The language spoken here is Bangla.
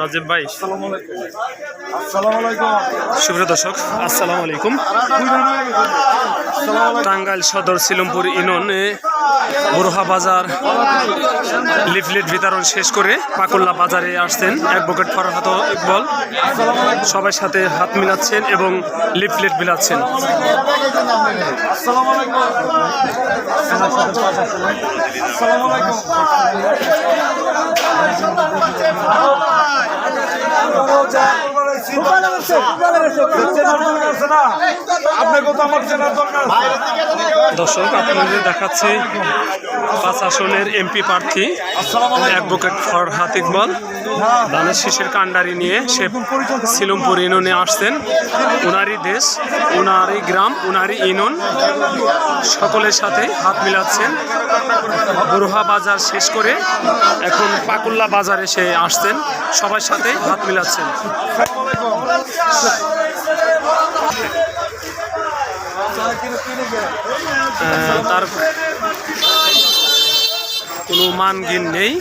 রাজীব ভাই। সুপ্রিয় দর্শক, আসসালামু আলাইকুম। টাঙ্গাইল সদর সিলমপুর ইউনিয়নে বরোহা বাজার লিফলেট বিতরণ শেষ করে পাকুল্লা বাজারে আসছেন অ্যাডভোকেট ফরহাত ইকবল। সবার সাথে হাত মিলাচ্ছেন এবং লিফলেট বিলাচ্ছেন আসসালামু আলাইকুম আপনাকে তো আমার চেনার দরকার দর্শক, আপনাদের দেখাচ্ছি পাঁচ আসনের এমপি প্রার্থী, অ্যাডভোকেট ফরহাত ইকবল ধানের শীষের কাণ্ডারি নিয়ে সে সিলমপুর ইউনিয়নে আসছেন। উনারই দেশ, উনারই গ্রাম, উনারই ইউনিয়ন, সকলের সাথে হাত মিলাচ্ছেন। বরুহা বাজার শেষ করে এখন পাকুল্লা বাজারে সে আসছেন। সবার সাথে হাত মিলাচ্ছেন। তার কোনো মানগিন নেই।